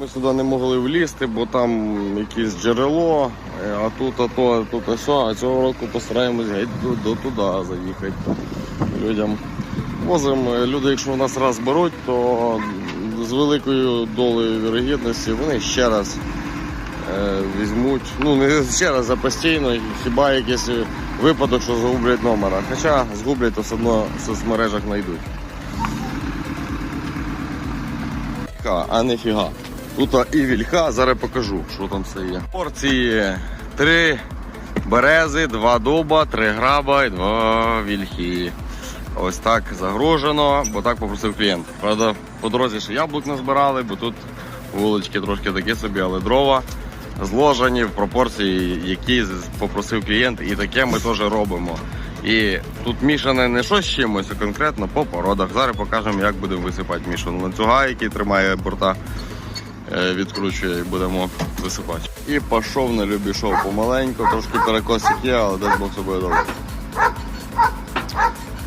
Ми сюди не могли влізти, бо там якесь джерело, е, а тут, а то, а тут, а сьо. А цього року постараємось геть до, до туди заїхати людям. Возимо, е, люди, якщо у нас раз беруть, то з великою долею вірогідності вони ще раз е, візьмуть. Ну, не ще раз, а постійно, хіба якийсь випадок, що загублять номера. Хоча згублять, то все одно в соцмережах знайдуть. А не фіга. Тут і вільха, зараз покажу, що там все є. Порції три берези, два дуба, три граба і два вільхи. Ось так загружено, бо так попросив клієнт. Правда, по дорозі ще яблук назбирали, бо тут вулички трошки такі собі, але дрова зложені в пропорції, які попросив клієнт, і таке ми теж робимо. І тут мішане не щось з чимось, а конкретно по породах. Зараз покажемо, як будемо висипати мішану ланцюга, який тримає борта, відкручує і будемо висипати. І пішов на любі шоу помаленьку, трошки перекосик є, але дасть Бог собою добре.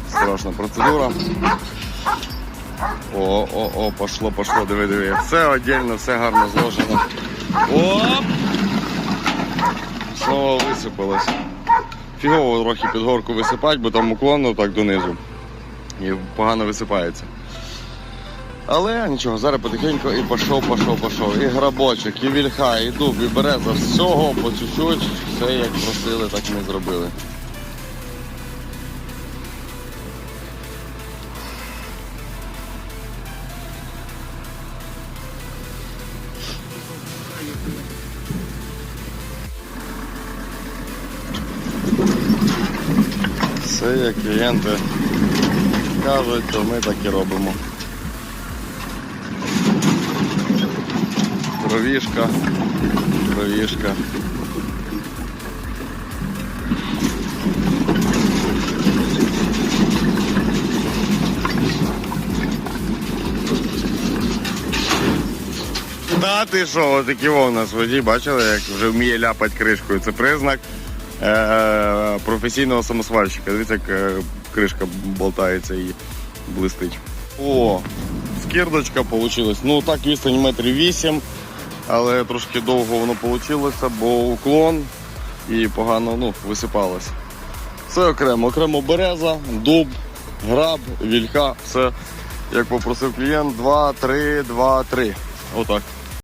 Страшна процедура. О, о, о, пошло, пошло, диви, диви. Все отдельно, все гарно зложено. Оп! Знову висипалось. Фігово трохи під горку висипати, бо там уклонно так донизу. І погано висипається. Але нічого, зараз потихеньку і пішов, пішов, пішов. І грабочок, і вільха, і дуб, і береза, всього по чуть-чуть, все як просили, так ми зробили. Все як клієнти кажуть, то ми так і робимо. Кровішка, кровішка. Та ти що, отакі у нас водій, бачили, як вже вміє ляпати кришкою. Це признак е- професійного самосвальщика. Дивіться, як е, кришка болтається і блистить. О, скирдочка вийшла. Ну так відстань метрів 8, але трошки довго воно вийшло, бо уклон і погано ну, висипалось. Все окремо, окремо береза, дуб, граб, вільха, все як попросив клієнт, 2, 3, 2, 3. Отак.